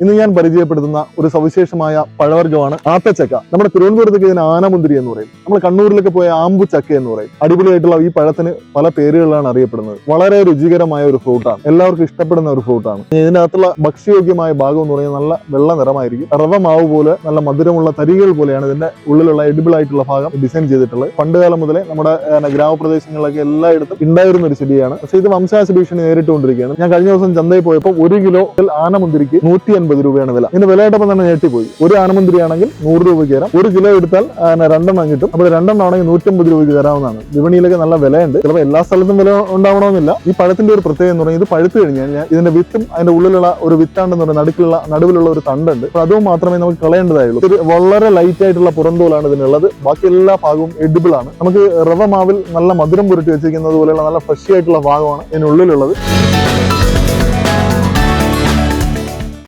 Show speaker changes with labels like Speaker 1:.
Speaker 1: ഇന്ന് ഞാൻ പരിചയപ്പെടുത്തുന്ന ഒരു സവിശേഷമായ പഴവർഗമാണ് ആത്തച്ചക്ക. നമ്മുടെ തിരുവനന്തപുരത്തേക്ക് ഇതിന് ആനമുന്തിരി എന്ന് പറയും. നമ്മൾ കണ്ണൂരിലൊക്കെ പോയ ആമ്പു ചക്ക എന്ന് പറയും. അടിപൊളിയായിട്ടുള്ള ഈ പഴത്തിന് പല പേരുകളിലാണ് അറിയപ്പെടുന്നത്. വളരെ രുചികരമായ ഒരു ഫ്രൂട്ടാണ്. എല്ലാവർക്കും ഇഷ്ടപ്പെടുന്ന ഒരു ഫ്രൂട്ടാണ്. ഇതിനകത്തുള്ള ഭക്ഷ്യയോഗ്യമായ ഭാഗം എന്ന് പറയുന്നത് നല്ല വെള്ള നിറമായിരിക്കും. റവ മാവ് പോലെ നല്ല മധുരമുള്ള തരികൾ പോലെയാണ് ഇതിന്റെ ഉള്ളിലുള്ള എഡിബിൾ ആയിട്ടുള്ള ഭാഗം ഡിസൈൻ ചെയ്തിട്ടുള്ളത്. പണ്ട് കാലം മുതലേ നമ്മുടെ ഗ്രാമപ്രദേശങ്ങളിലൊക്കെ എല്ലായിടത്തും ഉണ്ടായിരുന്ന ഒരു ചെടിയാണ്. പക്ഷേ ഇത് വംശനാശ ഭീഷണി നേരിട്ടുകൊണ്ടിരിക്കുകയാണ്. ഞാൻ കഴിഞ്ഞ ദിവസം ചന്തയിൽ പോയപ്പോൾ ഒരു കിലോ ആനമുന്തിരിക്ക് നൂറ്റി അൻപത് രൂപയാണ് വില. ഇതിന്റെ വില കേട്ടപ്പോൾ തന്നെ ഞെട്ടിപ്പോയി. ഒരു ആനമുന്തിരി ആണെങ്കിൽ നൂറ് രൂപയ്ക്ക് തരാം ഒരു കിലോ എടുത്താൽ രണ്ടെണ്ണം കിട്ടും. അപ്പോൾ രണ്ടെണ്ണം ആണെങ്കിൽ നൂറ്റമ്പത് രൂപയ്ക്ക് തരാവുന്നതാണ് വിപണിയിലൊക്കെ നല്ല വിലയുണ്ട്. ചിലപ്പോൾ എല്ലാ സ്ഥലത്തും വില ഉണ്ടാവണമെന്നില്ല. ഈ പഴത്തിന്റെ ഒരു പ്രത്യേകത എന്ന് പറഞ്ഞാൽ ഇത് പഴുത്തു കഴിഞ്ഞാൽ ഇതിന്റെ വിത്തും അതിന്റെ ഉള്ളിലുള്ള ഒരു വിത്താണ്ടെന്ന് പറയുന്നത് നടുക്കുള്ള നടുവിലുള്ള ഒരു തണ്ടുണ്ട്. അപ്പോൾ അതും മാത്രമേ നമുക്ക് കളയേണ്ടതായുള്ളൂ. വളരെ ലൈറ്റ് ആയിട്ടുള്ള പുറന്തോലാണ് ഇതിനുള്ളത്. ബാക്കി എല്ലാ ഭാഗവും എഡിബിൾ ആണ്. നമുക്ക് റവ മാവിൽ നല്ല മധുരം പുരട്ടി വെച്ചിരിക്കുന്നത് പോലെയുള്ള നല്ല ഫ്രഷ് ആയിട്ടുള്ള ഭാഗമാണ് ഇതിനുള്ളിലുള്ളത്.